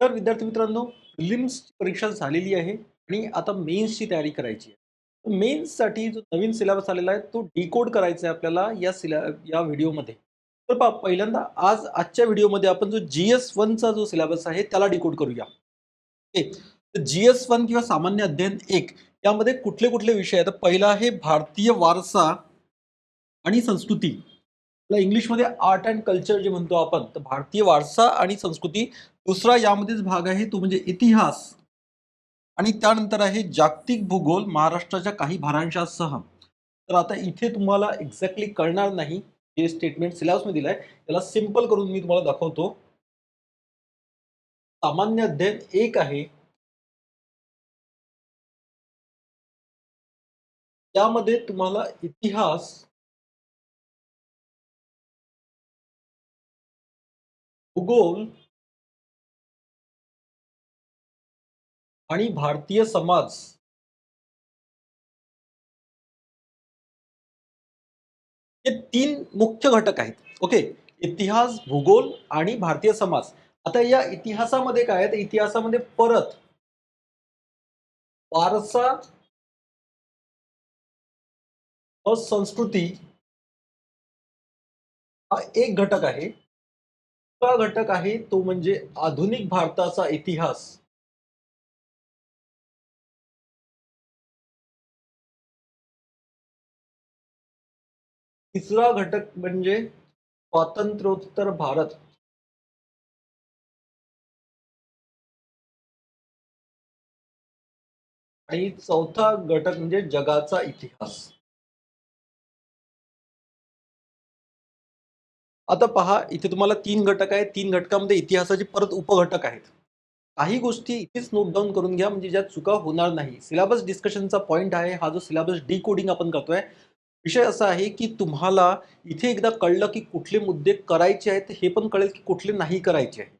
तर विद्यार्थी मित्रांनो प्रिलिम्सची परीक्षा झालेली आहे आणि आता मेन्सची तयारी करायची आहे. मेन्ससाठी जो नवीन सिलेबस आलेला आहे तो डिकोड करायचा आहे आपल्याला या सिला या व्हिडिओमध्ये तर पा पहिल्यांदा आज आजच्या व्हिडिओमध्ये आपण जो जी एस वनचा जो सिलेबस आहे त्याला डिकोड करूया. ओके जी एस वन किंवा सामान्य अध्ययन एक यामध्ये कुठले कुठले विषय आहेत? पहिला आहे भारतीय वारसा आणि संस्कृती. इंग्लिशमध्ये आर्ट अँड कल्चर जे म्हणतो आपण तर भारतीय वारसा आणि संस्कृती दुसरा यामध्येच भाग आहे तो म्हणजे इतिहास. आणि त्यानंतर आहे जागतिक भूगोल महाराष्ट्राच्या काही भारांशासह तर आता इथे तुम्हाला एक्झॅक्टली कळणार नाही जे स्टेटमेंट सिलेबसमध्ये दिलं आहे त्याला सिंपल करून मी तुम्हाला दाखवतो. सामान्य अध्ययन एक आहे. त्यामध्ये तुम्हाला इतिहास भूगोल आणि भारतीय समाज हे तीन मुख्य घटक आहेत. ओके? इतिहास भूगोल आणि भारतीय समाज. आता या इतिहासामध्ये काय आहे? इतिहासामध्ये परत वारसा संस्कृती हा एक घटक आहे. दुसरा घटक आहे तो म्हणजे आधुनिक भारताचा इतिहास. तिसरा घटक म्हणजे स्वातंत्र्योत्तर भारत. आणि चौथा घटक म्हणजे जगाचा इतिहास. आता पहा इथे तुम्हाला तीन घटक आहेत. तीन घटकामध्ये इतिहासाचे परत उपघटक आहेत. काही गोष्टी इथेच नोट डाऊन करून घ्या म्हणजे ज्यात चुका होणार नाही. सिलेबस डिस्कशनचा पॉईंट आहे. हा जो सिलेबस डिकोडिंग आपण करतोय विषय असा आहे की तुम्हाला इथे एकदा कळलं की कुठले मुद्दे करायचे आहेत हे पण कळेल की कुठले नाही करायचे आहे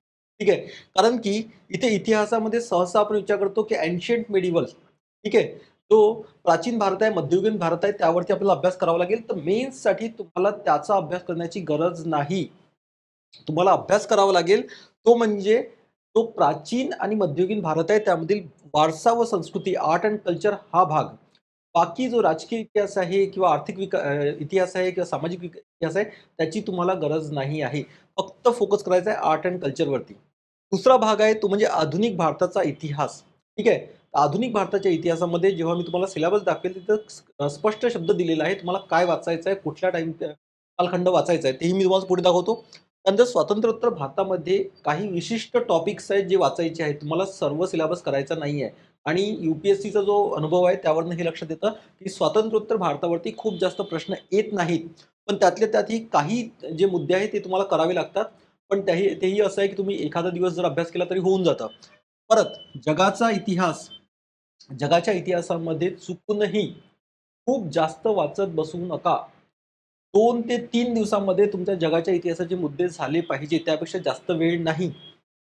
ठीक आहे? कारण की इथे इतिहासामध्ये सहसा आपण विचार करतो की अँशियंट मेडिवल ठीक आहे? जो प्राचीन भारत आहे मध्ययुगीन भारत आहे त्यावरती आपल्याला अभ्यास करावा लागेल. तर मेन्ससाठी तुम्हाला त्याचा अभ्यास करण्याची गरज नाही. तुम्हाला अभ्यास करावा लागेल. तो म्हणजे तो प्राचीन आणि मध्ययुगीन भारत आहे त्यामधील वारसा व संस्कृती आर्ट अँड कल्चर हा भाग. बाकी जो राजकीय इतिहास आहे किंवा आर्थिक विका इतिहास आहे किंवा सामाजिक विक- इतिहास आहे त्याची तुम्हाला गरज नाही आहे. फक्त फोकस करायचा आहे आर्ट अँड कल्चरवरती दुसरा भाग आहे तो म्हणजे आधुनिक भारताचा इतिहास. ठीक आहे? आधुनिक भारताच्या इतिहासामध्ये जेव्हा मी तुम्हाला सिलेबस दाखवेल तिथं स्पष्ट शब्द दिलेला आहे तुम्हाला काय वाचायचं आहे कुठल्या टाईम कालखंड वाचायचा आहे तेही मी तुम्हाला पुढे दाखवतो. त्यानंतर स्वातंत्र्योत्तर भारतामध्ये काही विशिष्ट टॉपिक्स आहेत जे वाचायचे आहेत तुम्हाला सर्व सिलेबस करायचा नाही आहे आणि यू पी एस सीचा जो अनुभव आहे त्यावरनं हे लक्षात येतं की स्वातंत्र्योत्तर भारतावरती खूप जास्त प्रश्न येत नाहीत. पण त्यातल्या त्यातही काही जे मुद्दे आहेत ते तुम्हाला करावे लागतात. पण त्याही तेही असं आहे की तुम्ही एखादा दिवस जर अभ्यास केला तरी होऊन जातं. परत जगाचा इतिहास जगाच्या इतिहासामध्ये चुकूनही खूप जास्त वाचत बसू नका. दोन ते तीन दिवसामध्ये तुमच्या जगाच्या इतिहासाचे मुद्दे झाले पाहिजे त्यापेक्षा जास्त वेळ नाही.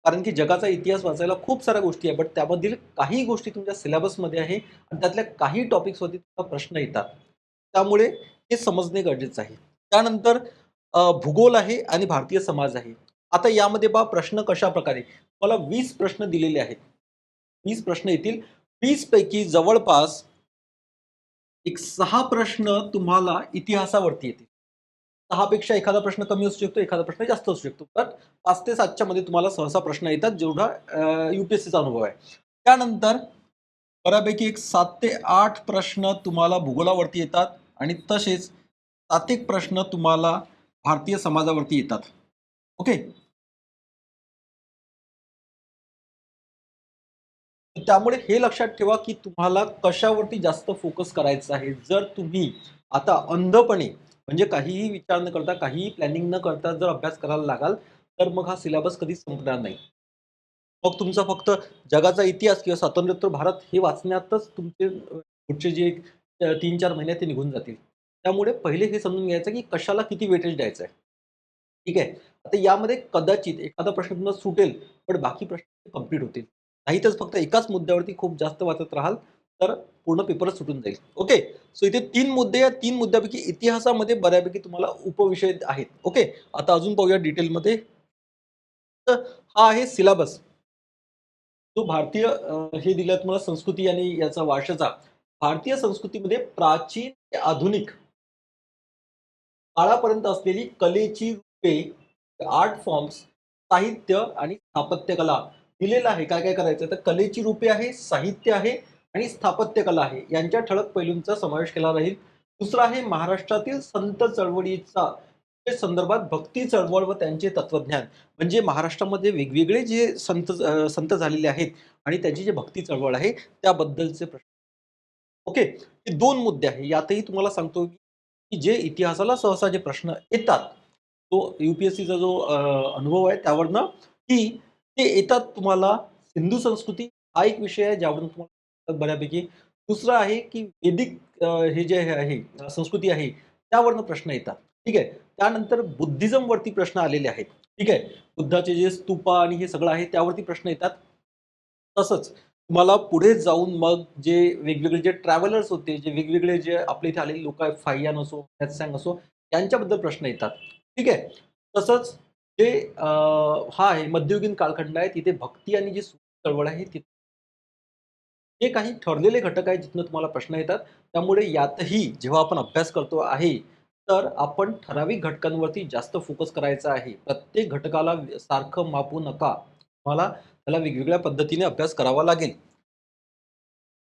कारण की जगाचा इतिहास वाचायला खूप साऱ्या गोष्टी आहे बट त्यामधील काही गोष्टी तुमच्या सिलेबसमध्ये आहे आणि त्यातल्या काही टॉपिक्सवरती तुम्हाला प्रश्न येतात. त्यामुळे हे समजणे गरजेचं आहे. त्यानंतर भूगोल आहे आणि भारतीय समाज आहे. आता यामध्ये बा प्रश्न कशा प्रकारे मला वीस प्रश्न दिलेले आहेत. वीस प्रश्न येतील. वीसपैकी जवळपास एक सहा प्रश्न तुम्हाला इतिहासावरती येतील. दहापेक्षा एखादा प्रश्न कमी असू शकतो एखादा प्रश्न जास्त असू शकतो. पण पाच ते सातच्या मध्ये तुम्हाला सहसा प्रश्न येतात जेवढा युपीएससीचा अनुभव आहे. त्यानंतर बऱ्यापैकी एक सात ते आठ प्रश्न तुम्हाला भूगोलावरती येतात आणि तसेच सात एक प्रश्न तुम्हाला भारतीय समाजावरती येतात. ओके? त्यामुळे हे लक्षात ठेवा की तुम्हाला कशावरती जास्त फोकस करायचं आहे. जर तुम्ही आता अंधपणे म्हणजे काहीही विचार न करता काहीही प्लॅनिंग न करता जर अभ्यास करायला लागाल तर मग हा सिलेबस कधीच संपणार नाही. मग तुमचा फक्त जगाचा इतिहास किंवा स्वातंत्र्योत्तर भारत हे वाचण्यातच तुमचे पुढचे जे तीन चार महिने ते निघून जातील. त्यामुळे पहिले हे समजून घ्यायचं की कशाला किती वेटेज द्यायचं आहे ठीक आहे? आता यामध्ये कदाचित एखादा प्रश्न तुम्हाला सुटेल पण बाकी प्रश्न कंप्लीट होतील. नाहीतच फक्त एकाच मुद्द्यावरती खूप जास्त वाचत राहाल तर पूर्ण पेपरच सुटून जाईल. ओके सो इथे तीन मुद्दे या तीन मुद्द्यापैकी इतिहासामध्ये बऱ्यापैकी तुम्हाला उपविषय आहेत. ओके आता अजून पाहूया डिटेलमध्ये हा आहे सिलेबस जो भारतीय हे दिलं तुम्हाला संस्कृती आणि याचा वारशाचा. भारतीय संस्कृतीमध्ये प्राचीन ते आधुनिक काळापर्यंत असलेली कलेची रूपे आर्ट फॉर्म्स साहित्य आणि स्थापत्यकला दिलेलं आहे. काय काय करायचं? तर कलेची रूपे आहे साहित्य आहे आणि स्थापत्यकला आहे. यांच्या ठळक पैलूंचा समावेश केला राहील. दुसरा आहे महाराष्ट्रातील संत चळवळीचा संदर्भात भक्ती चळवळ व त्यांचे तत्वज्ञान. म्हणजे महाराष्ट्रामध्ये वेगवेगळे जे संत संत झालेले आहेत आणि त्यांची जे भक्ती चळवळ आहे त्याबद्दलचे प्रश्न. ओके हे दोन मुद्दे आहे. यातही तुम्हाला सांगतो की जे इतिहासाला सहसा जे प्रश्न येतात तो युपीएससीचा जो अनुभव आहे त्यावरनं की ते येतात तुम्हाला सिंधू संस्कृती हा एक विषय आहे ज्यावरून तुम्हाला बऱ्यापैकी. दुसरं आहे की वेदिक हे जे आहे संस्कृती आहे त्यावरनं प्रश्न येतात. ठीक आहे? त्यानंतर बुद्धिझमवरती प्रश्न आलेले आहेत. ठीक आहे? बुद्धाचे जे स्तूपा आणि हे सगळं आहे त्यावरती प्रश्न येतात. तसंच तुम्हाला पुढे जाऊन मग जे वेगवेगळे जे ट्रॅव्हलर्स होते जे वेगवेगळे जे आपल्या इथे आलेले लोक आहेत फाययान असो हॅथसँग असो यांच्याबद्दल प्रश्न येतात. ठीक आहे? तसंच जे हा आहे मध्ययुगीन कालखंड आहे तिथे भक्ती आणि जी चळवळ आहे तिथे हे काही ठरलेले घटक आहेत जिथनं तुम्हाला प्रश्न येतात. त्यामुळे यातही जेव्हा आपण अभ्यास करतो आहे तर आपण ठराविक घटकांवरती जास्त फोकस करायचा आहे. प्रत्येक घटकाला सारखं मापू नका. तुम्हाला त्याला वेगवेगळ्या पद्धतीने अभ्यास करावा लागेल.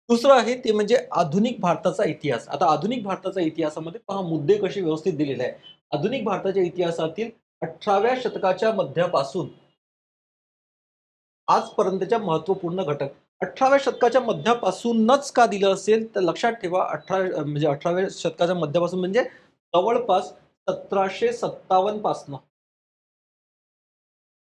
दुसरं आहे ते म्हणजे आधुनिक भारताचा इतिहास. आता आधुनिक भारताचा इतिहासामध्ये पहा मुद्दे कसे व्यवस्थित दिलेले आहे आधुनिक भारताच्या इतिहासातील अठराव्या शतकाच्या मध्यापासून आजपर्यंतच्या महत्त्वपूर्ण घटक अठराव्या शतकाच्या मध्यापासूनच का दिलं असेल? तर लक्षात ठेवा अठरा म्हणजे अठराव्या शतकाच्या मध्यापासून म्हणजे जवळपास सतराशे सत्तावन्न पासनं.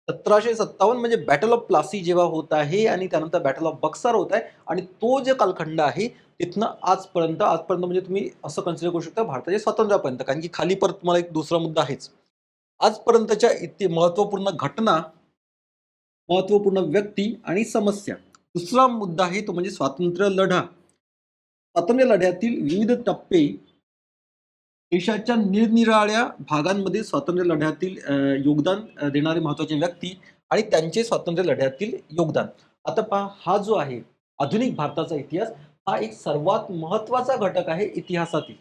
सतराशे सत्तावन्न म्हणजे बॅटल ऑफ प्लासी जेव्हा होत आहे आणि त्यानंतर बॅटल ऑफ बक्सर होत आहे आणि तो जे कालखंड आहे तिथनं आजपर्यंत आजपर्यंत म्हणजे तुम्ही असं कन्सिडर करू शकता भारताच्या स्वातंत्र्यापर्यंत कारण की खाली परत तुम्हाला एक दुसरा मुद्दा आहेच. आजपर्यंतच्या इतकी महत्त्वपूर्ण घटना महत्त्वपूर्ण व्यक्ती आणि समस्या. दुसरा मुद्दा आहे तो म्हणजे स्वातंत्र्य लढा. स्वातंत्र्य लढ्यातील विविध टप्पे देशाच्या निरनिराळ्या भागांमध्ये स्वातंत्र्य लढ्यातील योगदान देणारे महत्त्वाचे व्यक्ती आणि त्यांचे स्वातंत्र्य लढ्यातील योगदान. आता पहा हा जो आहे आधुनिक भारताचा इतिहास हा एक सर्वात महत्त्वाचा घटक आहे इतिहासातील.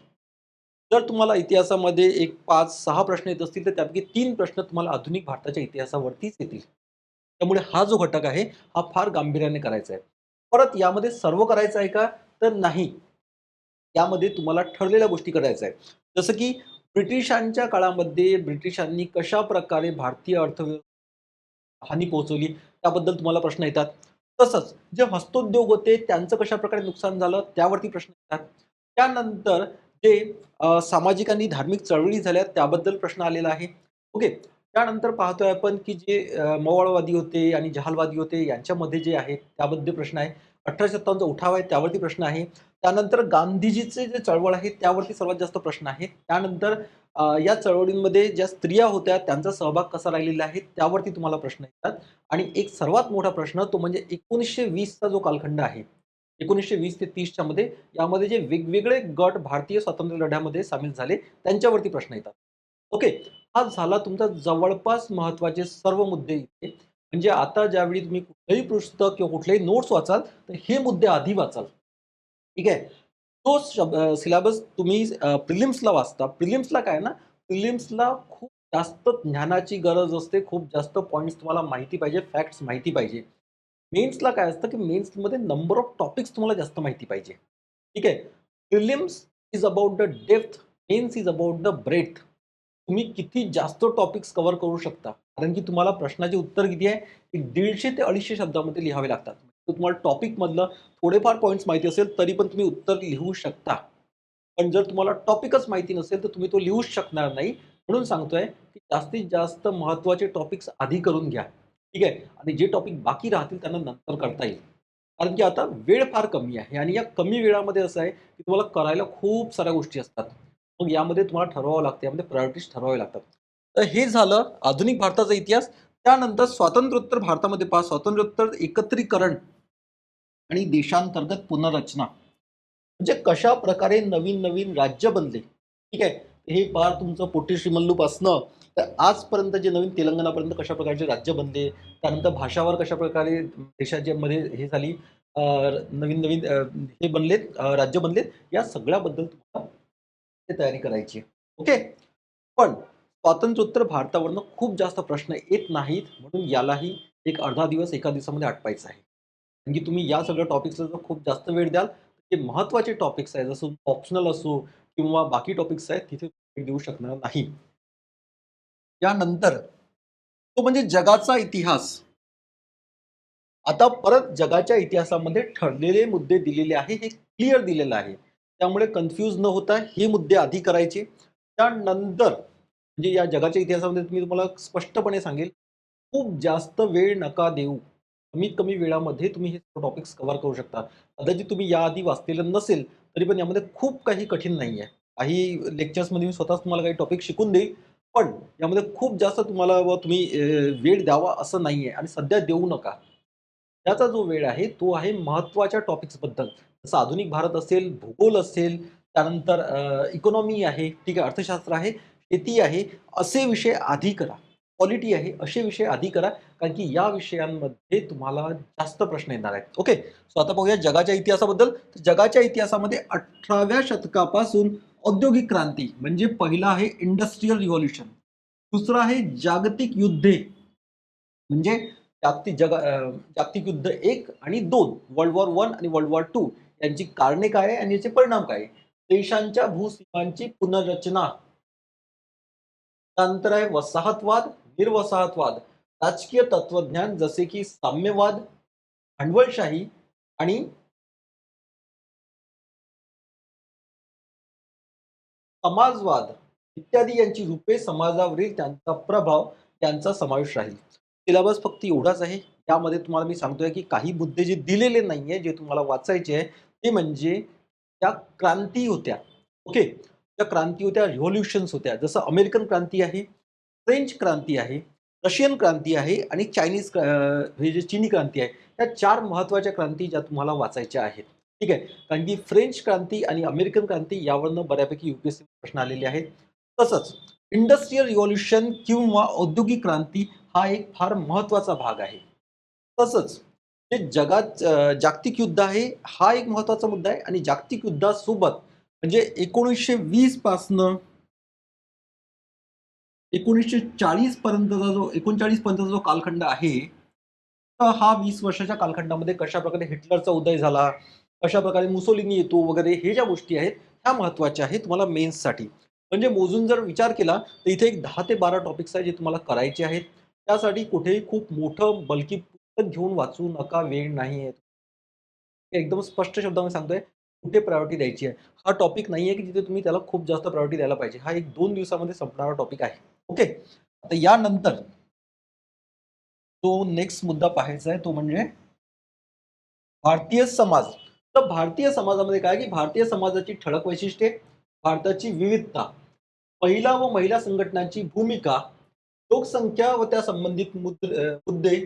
जर तुम्हाला इतिहासामध्ये एक पाच सहा प्रश्न येत असतील तर त्यापैकी तीन प्रश्न तुम्हाला आधुनिक भारताच्या इतिहासावरतीच येतील. त्यामुळे हा जो घटक आहे हा फार गांभीर्याने करायचा आहे. परत यामध्ये सर्व करायचं आहे का? तर नाही. यामध्ये तुम्हाला ठरलेल्या गोष्टी करायच्या आहे जसं की ब्रिटिशांच्या काळामध्ये ब्रिटिशांनी कशा प्रकारे भारतीय अर्थव्यवस्था हानी पोहोचवली त्याबद्दल तुम्हाला प्रश्न येतात. तसंच जे हस्तोद्योग होते त्यांचं कशा प्रकारे नुकसान झालं त्यावरती प्रश्न येतात. त्यानंतर जे सामाजिक आणि धार्मिक चळवळी झाल्या त्याबद्दल प्रश्न आलेला आहे. ओके. त्यानंतर पाहतोय आपण की जे मवाळवादी होते आणि जहालवादी होते यांच्यामध्ये जे आहे त्याबद्दल प्रश्न आहे. अठराशे सत्तावन्नचा उठाव आहे त्यावरती प्रश्न आहे. त्यानंतर गांधीजीचे जे चळवळ आहे त्यावरती सर्वात जास्त प्रश्न आहे. त्यानंतर या चळवळींमध्ये ज्या स्त्रिया होत्या त्यांचा सहभाग कसा राहिलेला आहे त्यावरती तुम्हाला प्रश्न येतात. आणि एक सर्वात मोठा प्रश्न तो म्हणजे एकोणीसशे वीसचा जो कालखंड आहे एकोणीसशे वीस ते तीसच्या मध्ये यामध्ये जे वेगवेगळे गट भारतीय स्वातंत्र्य लढ्यामध्ये सामील झाले त्यांच्यावरती प्रश्न येतात. ओके. हा झाला तुमचा जवळपास महत्त्वाचे सर्व मुद्दे इथे. म्हणजे आता ज्यावेळी तुम्ही कुठलंही पुस्तक किंवा कुठलेही नोट्स वाचाल तर हे मुद्दे आधी वाचाल. ठीक आहे? तो सिलेबस तुम्ही प्रिलिम्सला वाचता. प्रिलिम्सला काय ना? प्रिलिम्सला खूप जास्त ज्ञानाची गरज असते. खूप जास्त पॉईंट्स तुम्हाला माहिती पाहिजे फॅक्ट्स माहिती पाहिजे. मेन्सला काय असतं की मेन्समध्ये नंबर ऑफ टॉपिक्स तुम्हाला जास्त माहिती पाहिजे. ठीक आहे? Prelims is about the depth mains is about the breadth तुम्ही किती जास्त टॉपिक्स कव्हर करू शकता? कारण की तुम्हाला प्रश्नाचे उत्तर किती आहे? एक दीडशे ते अडीचशे शब्दामध्ये लिहावे लागतात. तुम्हाला टॉपिकमधलं थोडेफार पॉईंट्स माहिती असेल तरी पण तुम्ही उत्तर लिहू शकता. पण जर तुम्हाला टॉपिकच माहिती नसेल तर तुम्ही तो लिहूच शकणार नाही. म्हणून सांगतोय की जास्तीत जास्त महत्त्वाचे टॉपिक्स आधी करून घ्या. ठीक आहे? आणि जे टॉपिक बाकी राहतील त्यांना नंतर करता येईल. कारण की आता वेळ फार कमी आहे. आणि या कमी वेळामध्ये असं आहे की तुम्हाला करायला खूप साऱ्या गोष्टी असतात. मग यामध्ये तुम्हाला ठरवावं लागतं यामध्ये प्रायोरिटीज ठरवावे लागतात. तर हे झालं आधुनिक भारताचा इतिहास. त्यानंतर स्वातंत्र्योत्तर भारतामध्ये पहा. स्वातंत्र्योत्तर एकत्रीकरण आणि देशांतर्गत पुनर्रचना. म्हणजे कशा प्रकारे नवीन नवीन राज्य बनले. ठीक आहे? हे पार तुमचं पोटी श्रीमल्लूपासनं तर आजपर्यंत जे नवीन तेलंगणापर्यंत कशा प्रकारचे राज्य बनले. त्यानंतर भाषावर कशा प्रकारे देशाच्या मध्ये हे झाली. नवीन नवीन हे बनलेत राज्य बनलेत. या सगळ्याबद्दल तुम्हाला तयारी करायची. ओके? पण स्वातंत्र्योत्तर भारतावरनं खूप जास्त प्रश्न येत नाहीत म्हणून यालाही एक अर्धा दिवस एका दिवसामध्ये आटपायचं आहे. कारण की तुम्ही या सगळ्या टॉपिक्सला जर खूप जास्त वेळ द्याल जे महत्त्वाचे टॉपिक्स आहेत जसं ऑप्शनल असो किंवा बाकी टॉपिक्स आहेत तिथे देऊ शकणार नाही. यानंतर तो म्हणजे जगाचा इतिहास. आता परत जगाच्या इतिहासामध्ये ठरलेले मुद्दे दिलेले आहे हे क्लिअर दिलेलं आहे. त्यामुळे कन्फ्यूज न होता हे मुद्दे आधी करायचे. त्यानंतर म्हणजे या जगाच्या इतिहासामध्ये मी तुम्हाला स्पष्टपणे सांगेल खूप जास्त वेळ नका देऊ. कमीत कमी वेळामध्ये तुम्ही हे टॉपिक्स कव्हर करू शकता. कदाचित तुम्ही याआधी वाचलेलं नसेल तरी पण यामध्ये खूप काही कठीण नाही आहे. काही लेक्चर्समध्ये मी स्वतःच तुम्हाला काही टॉपिक शिकून देईल पण यामध्ये खूप जास्त तुम्हाला व तुम्ही वेळ द्यावा असं नाही आहे आणि सध्या देऊ नका. त्याचा जो वेळ आहे तो आहे महत्त्वाच्या टॉपिक्सबद्दल जसं आधुनिक भारत असेल भूगोल असेल त्यानंतर इकॉनॉमी आहे ठीक आहे अर्थशास्त्र आहे शेती आहे असे विषय आधी करा. पॉलिटी आहे असे विषय आधी करा कारण की या विषयांमध्ये तुम्हाला जास्त प्रश्न येणार आहेत. ओके सो आता बघूया जगाच्या इतिहासाबद्दल. तर जगाच्या इतिहासामध्ये अठराव्या शतकापासून औद्योगिक क्रांती म्हणजे पहिला आहे इंडस्ट्रीयल रिव्हॉल्युशन दुसरं आहे जागतिक युद्धे. म्हणजे जागतिक जगा जागतिक युद्ध एक आणि दोन वर्ल्ड वॉर वन आणि वर्ल्ड वॉर टू त्यांची कारणे काय आणि याचे परिणाम काय देशांच्या भूसीमांची पुनर्रचना. त्यानंतर आहे वसाहतवाद निर्वसाहतवाद. राजकीय तत्वज्ञान जसे की साम्यवाद भांडवलशाही आणि समाजवाद इत्यादी यांची रूपे समाजावरील त्यांचा प्रभाव त्यांचा समावेश राहील. सिलेबस फक्त एवढाच आहे. त्यामध्ये तुम्हाला मी सांगतोय की काही मुद्दे जे दिलेले नाहीये जे तुम्हाला वाचायचे आहे ते म्हणजे त्या क्रांती होत्या. ओके? त्या क्रांती होत्या रिव्हॉल्युशन्स होत्या. जसं अमेरिकन क्रांती आहे फ्रेंच क्रांती आहे रशियन क्रांती आहे आणि चायनीज हे जे चिनी क्रांती आहे या चार महत्त्वाच्या क्रांती ज्या तुम्हाला वाचायच्या आहेत. ठीक आहे? कारण की फ्रेंच क्रांती आणि अमेरिकन क्रांती यावरनं बऱ्यापैकी युपीएससी प्रश्न आलेले आहेत. तसंच इंडस्ट्रीयल रिव्हॉल्युशन किंवा औद्योगिक क्रांती हा एक फार महत्त्वाचा भाग आहे. तसंच जे जगात जागतिक युद्ध आहे हा एक महत्त्वाचा मुद्दा आहे. आणि जागतिक युद्धासोबत म्हणजे एकोणीसशे वीस पासनं एकोणीसशे चाळीस पर्यंतचा जो एकोणचाळीस पर्यंतचा जो कालखंड आहे तर हा वीस वर्षाच्या कालखंडामध्ये कशा प्रकारे हिटलरचा उदय झाला कशा प्रकारे मुसोलिनी येतो वगैरे हे ज्या गोष्टी आहेत ह्या महत्त्वाच्या आहेत तुम्हाला मेन्ससाठी. म्हणजे मोजून जर विचार केला तर इथे एक दहा ते बारा टॉपिक्स आहेत जे तुम्हाला करायचे आहेत. त्यासाठी कुठेही खूप मोठं बल्की घेऊन वाचू नका वेळ नाही आहे. एकदम स्पष्ट शब्दामध्ये सांगतोय कुठे प्रायोरिटी द्यायची आहे? हा टॉपिक नाही आहे की जिथे तुम्ही त्याला खूप जास्त प्रायोरिटी द्यायला पाहिजे. हा एक दोन दिवसामध्ये संपणारा टॉपिक आहे. ओके आता यानंतर तो नेक्स्ट मुद्दा पाहायचा आहे तो म्हणजे भारतीय समाज. तर भारतीय समाजामध्ये काय की भारतीय समाजाची ठळक वैशिष्ट्ये भारताची विविधता महिला व महिला संघटनांची भूमिका लोकसंख्या व त्या संबंधित मुद्दे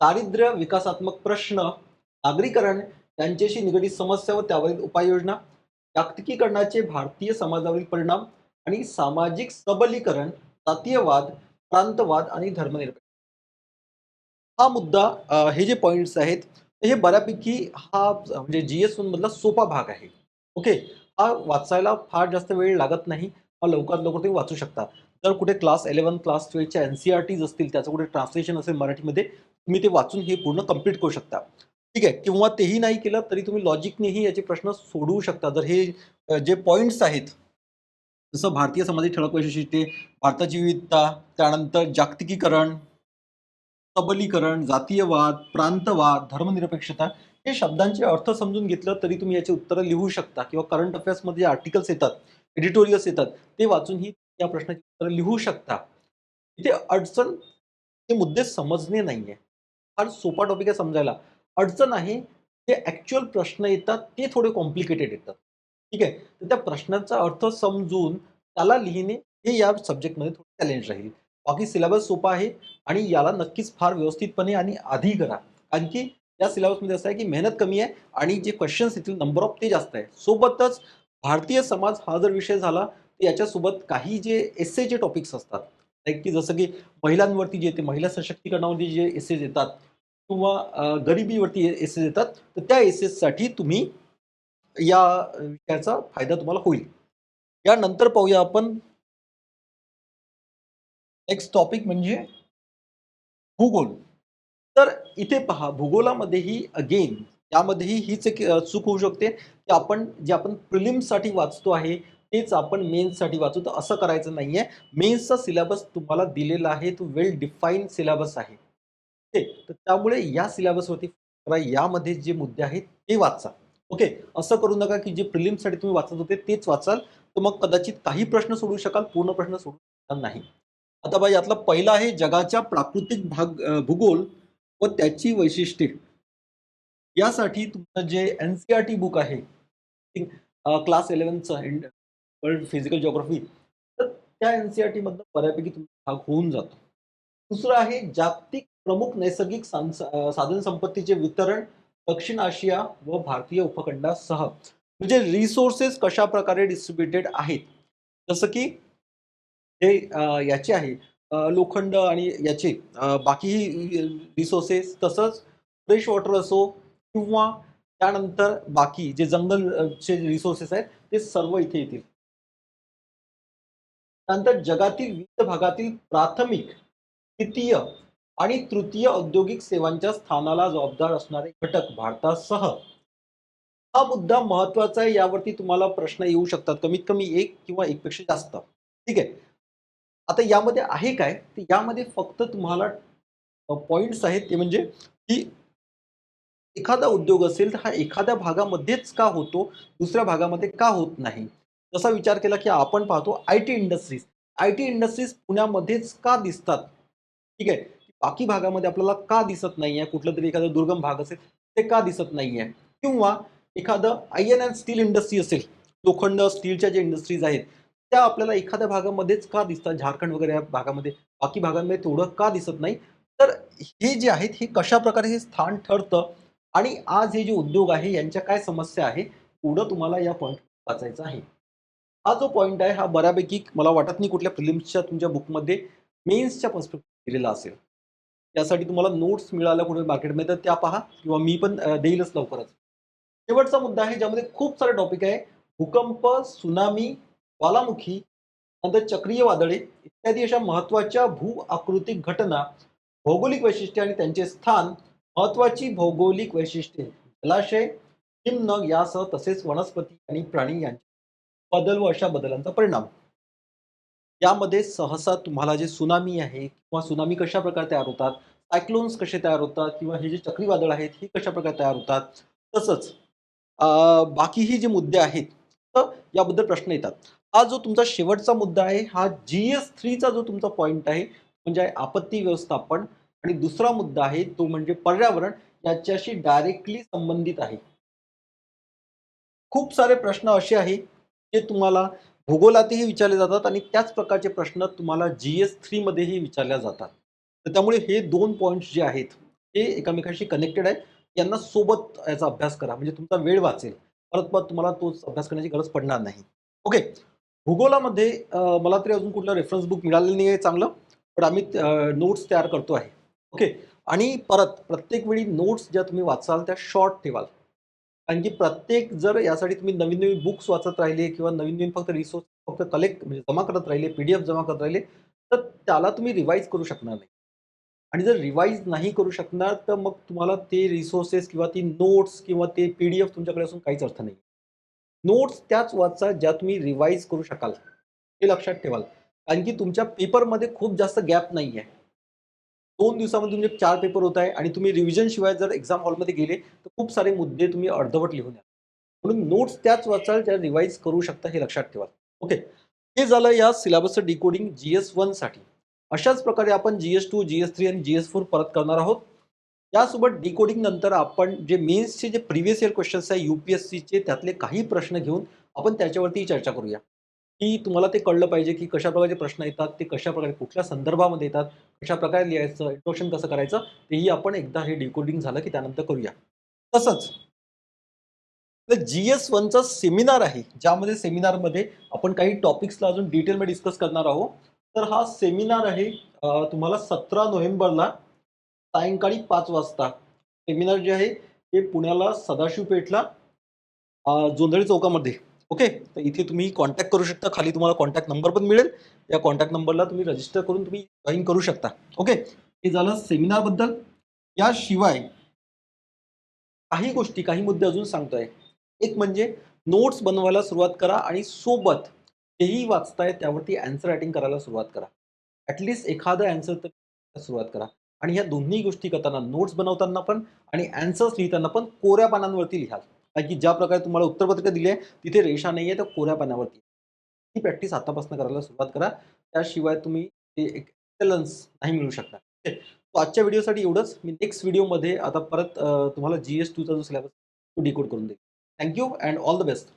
दारिद्र्य विकासात्मक प्रश्न नागरीकरण यांच्याशी निगडीत समस्या व त्यावरील उपाययोजना जागतिकीकरणाचे भारतीय समाजावरील परिणाम आणि सामाजिक सबलीकरण जातीयवाद प्रांतवाद आणि धर्मनिरपेक्ष. हा मुद्दा हे जे पॉइंट्स आहेत हे बऱ्यापैकी हा म्हणजे जी एस मधला सोपा भाग आहे. ओके हा वाचायला फार जास्त वेळ लागत नाही. हा लवकरात लवकर तुम्ही वाचू शकता. जर कुठे क्लास इलेवन क्लास ट्वेल्थच्या एन सी आर टीज असतील त्याचं कुठे ट्रान्सलेशन असेल मराठीमध्ये तुम्ही ते वाचून हे पूर्ण कंप्लीट करू शकता. ठीक आहे? किंवा तेही नाही केलं तरी तुम्ही लॉजिकनेही याचे प्रश्न सोडवू शकता. जर हे जे पॉईंट्स आहेत जसं भारतीय समाजाची ठळक वैशिष्ट्ये भारताची विविधता त्यानंतर जागतिकीकरण सबलीकरण जातीयवाद प्रांतवाद धर्मनिरपेक्षता हे शब्दांचे अर्थ समजून घेतलं तरी तुम्ही याचे उत्तरं लिहू शकता. किंवा करंट अफेअर्समध्ये जे आर्टिकल्स येतात एडिटोरियल्स येतात ते वाचूनही या प्रश्नाची उत्तरं लिहू शकता. इथे अडचण हे मुद्दे समजणे नाहीये. फार सोपा टॉपिक आहे समजायला. अडचण आहे जे ॲक्च्युअल प्रश्न येतात ते थोडे कॉम्प्लिकेटेड येतात. ठीक आहे? तर त्या प्रश्नाचा अर्थ समजून त्याला लिहिणे हे या सब्जेक्टमध्ये थोडं चॅलेंज राहील. बाकी सिलेबस सोपा आहे आणि याला नक्कीच फार व्यवस्थितपणे आणि आधी करा. कारण की या सिलेबसमध्ये असं आहे की मेहनत कमी आहे आणि जे क्वेश्चन्स येतील नंबर ऑफ ते जास्त आहे. सोबतच भारतीय समाज हा जर विषय झाला याच्यासोबत काही जे एसेचे टॉपिक्स असतात लाईक की जसं की महिलांवरती जे येते महिला सशक्तीकरणावरती जे एसेज येतात किंवा गरिबीवरती एसेस येतात तर त्या एसेससाठी तुम्ही या विषयाचा फायदा तुम्हाला होईल. यानंतर पाहूया आपण. नेक्स्ट टॉपिक म्हणजे भूगोल. तर इथे पहा भूगोलामध्येही अगेन यामध्येही हीच एक चूक होऊ शकते की आपण जे आपण प्रिलिम्ससाठी वाचतो आहे तेच आपण मेन्ससाठी वाचू. तर असं करायचं नाहीये. मेन्सचा सिलेबस तुम्हाला दिलेला आहे. तो वेल डिफाईन सिलेबस आहे. ओके तर त्यामुळे या सिलेबसवरती करा. यामध्ये जे मुद्दे आहेत ते वाचा. ओके असं करू नका की जे प्रिलिम्ससाठी तुम्ही वाचत होते तेच वाचाल. तर मग कदाचित काही प्रश्न सोडू शकाल. पूर्ण प्रश्न सोडू शकणार नाही. आता बा यातला पहिला आहे जगाच्या प्राकृतिक भाग भूगोल व त्याची वैशिष्ट्ये. यासाठी तुमचं जे N C R T book आहे क्लास इलेव्हनचं वर्ल्ड फिजिकल जॉग्रफी तर त्या एन सी आर टीमधनं बऱ्यापैकी तुमचा भाग होऊन जातो. दुसरं आहे जागतिक प्रमुख नैसर्गिक साधन संपत्तीचे वितरण दक्षिण आशिया व भारतीय उपखंडासह म्हणजे रिसोर्सेस कशा प्रकारे डिस्ट्रीब्युटेड आहेत? जसं की हे याचे आहे. लोखंड आणि याचे बाकीही रिसोर्सेस तसंच फ्रेश वॉटर असो किंवा त्यानंतर बाकी जे जंगलचे रिसोर्सेस आहेत ते सर्व इथे येतील. त्यानंतर जगातील विविध भागातील प्राथमिक द्वितीय आणि तृतीय औद्योगिक सेवांच्या स्थानाला जबाबदार असणारे घटक भारतासह. हा मुद्दा महत्त्वाचा आहे यावरती तुम्हाला प्रश्न येऊ शकतात. कमीत कमी एक किंवा एकपेक्षा जास्त. ठीक आहे? आता यामध्ये आहे काय? तर यामध्ये फक्त तुम्हाला पॉइंट्स आहेत ते म्हणजे की एखादा उद्योग असेल तर हा एखाद्या भागामध्येच का होतो दुसऱ्या भागामध्ये का होत नाही? तसा विचार केला की आपण पाहतो I T industries I T industries पुण्यामध्येच का दिसतात? ठीक आहे. बाकी भागामध्ये आपल्याला का दिसत नाही आहे कुठलं तरी एखादा दुर्गम भाग असेल ते का दिसत नाही आहे किंवा एखादं iron and steel industry असेल लोखंड स्टीलच्या ज्या इंडस्ट्रीज आहेत त्या आपल्याला एखाद्या भागामध्येच का दिसतात? झारखंड वगैरे या भागामध्ये बाकी भागांमध्ये तेवढं का दिसत नाही? तर हे जे आहेत हे कशा प्रकारे हे स्थान ठरतं? आणि आज हे जे उद्योग आहे यांच्या काय समस्या आहे? पुढं तुम्हाला या पॉईंट वाचायचं आहे. हा जो पॉईंट आहे हा बऱ्यापैकी मला वाटत नाही कुठल्या फिल्म्सच्या तुमच्या बुकमध्ये मेन्सच्या पर्स्पेक्टिव्ह दिलेला असेल. त्यासाठी तुम्हाला नोट्स मिळाल्या कुठे मार्केटमध्ये तर त्या पहा किंवा मी पण देईलच लवकरच. शेवटचा मुद्दा आहे ज्यामध्ये खूप सारे टॉपिक आहे. भूकंप सुनामी ज्वालामुखी नंतर चक्रीय वादळे इत्यादी अशा महत्त्वाच्या भू आकृतिक घटना भौगोलिक वैशिष्ट्ये आणि त्यांचे स्थान महत्वाची भौगोलिक वैशिष्ट्ये जलाशय हिमनग यासह तसेच वनस्पती आणि प्राणी यांचे. बदल व अशा बदलांचा परिणाम. यामध्ये सहसा तुम्हाला जे सुनामी आहे किंवा सुनामी कशा प्रकारे तयार होतात सायक्लोन्स कसे तयार होतात किंवा हे जे चक्रीवादळ आहेत हे कशा प्रकारे तयार होतात तसंच अं, बाकीही जे मुद्दे आहेत तर याबद्दल प्रश्न येतात. हा जो तुमचा शेवटचा मुद्दा आहे हा जी एस थ्रीचा जो तुमचा पॉईंट आहे म्हणजे आपत्ती व्यवस्थापन आणि दुसरा मुद्दा आहे तो म्हणजे पर्यावरण याच्याशी डायरेक्टली संबंधित आहे. खूप सारे प्रश्न असे आहे हे तुम्हाला भूगोलातही विचारले जातात आणि त्याच प्रकारचे प्रश्न तुम्हाला जी एस थ्रीमध्येही विचारल्या जातात. तर त्यामुळे हे दोन पॉईंट्स जे आहेत ते एकमेकांशी कनेक्टेड आहेत. यांना सोबत याचा अभ्यास करा. म्हणजे तुमचा वेळ वाचेल. परत परत तुम्हाला तोच अभ्यास करण्याची गरज पडणार नाही. ओके भूगोलामध्ये मला तरी अजून कुठलं रेफरन्स बुक मिळालेलं नाही आहे चांगलं. पण आम्ही नोट्स तयार करतो आहे. ओके आणि परत प्रत्येक वेळी नोट्स ज्या तुम्ही वाचाल त्या शॉर्ट ठेवाल. कारण की प्रत्येक जर यासाठी तुम्ही नवीन नवीन बुक्स वाचत राहिले किंवा नवीन नवीन फक्त रिसोर्स फक्त कलेक्ट म्हणजे जमा करत राहिले पीडीएफ जमा करत राहिले तर त्याला तुम्ही रिवाईज करू शकणार नाही. आणि जर रिवाईज नाही करू शकणार तर मग तुम्हाला ते रिसोर्सेस किंवा ती नोट्स किंवा ते पीडीएफ तुमच्याकडे असून काहीच अर्थ नाही. नोट्स त्याच वाचा ज्या तुम्ही रिवाईज करू शकाल. हे लक्षात ठेवाल. कारण की तुमच्या पेपरमध्ये खूप जास्त गॅप नाही आहे दोन दिवसामध्ये तुमचे चार पेपर होत आहे आणि तुम्ही रिव्हिजन शिवाय जर एक्झाम हॉलमध्ये गेले तर खूप सारे मुद्दे तुम्ही अर्धवट लिहून या म्हणून नोट्स त्याच वाचाल ज्या रिवाईज करू शकता हे लक्षात ठेवा. ओके हे झालं या सिलेबसचं डिकोडिंग जी एससाठी. अशाच प्रकारे आपण G S two G S three आणि जी एस फोर परत करणार आहोत. यासोबत डिकोडिंग नंतर आपण जे मेन्सचे जे प्रिव्हियस इयर क्वेश्चन्स आहे युपीएससीचे त्यातले काही प्रश्न घेऊन आपण त्याच्यावरती चर्चा करूया. की तुम्हाला ते कळलं पाहिजे की कशा प्रकारचे प्रश्न येतात ते कशा प्रकारे कुठल्या संदर्भामध्ये येतात कशा प्रकारे लिहायचं इंट्रोशन कसं करायचं तेही आपण एकदा हे डिकोडिंग झालं की त्यानंतर करूया. तसंच जी एस वनचा सेमिनार आहे ज्यामध्ये सेमिनारमध्ये आपण काही टॉपिक्सला अजून डिटेलमध्ये डिस्कस करणार आहोत. तर हा सेमिनार आहे तुम्हाला सतरा नोव्हेंबरला सायंकाळी पाच वाजता. सेमिनार जे आहे ते पुण्याला सदाशिव पेठला जोंधळी चौकामध्ये. ओके तर इथे तुम्ही कॉन्टॅक्ट करू शकता. खाली तुम्हाला कॉन्टॅक्ट नंबर पण मिळेल. या कॉन्टॅक्ट नंबरला तुम्ही रजिस्टर करून तुम्ही जॉईन करू शकता. ओके हे झालं सेमिनारबद्दल याशिवाय काही गोष्टी काही मुद्दे अजून सांगतोय. एक म्हणजे नोट्स बनवायला सुरुवात करा आणि सोबत तेही वाचताय त्यावरती अँसर रायटिंग करायला सुरुवात करा. ॲटलिस्ट एखादं अँसर तर सुरुवात करा. आणि ह्या दोन्ही गोष्टी करताना नोट्स बनवताना पण आणि अँसर्स लिहिताना पण कोऱ्या पानांवरती लिहा कारण की ज्या प्रकारे तुम्हाला उत्तरपत्रिका दिली आहे तिथे रेषा नाही आहे तर कोऱ्या पाण्यावरती ही प्रॅक्टिस आतापासून करायला सुरुवात करा. त्याशिवाय तुम्ही ते एक्सलन्स नाही मिळू शकणार. तो आजच्या व्हिडिओसाठी एवढंच. मी नेक्स्ट व्हिडिओमध्ये आता परत तुम्हाला जी एस टूचा जो सिलेबस तो डिकोड करून देईल. Thank you and all the best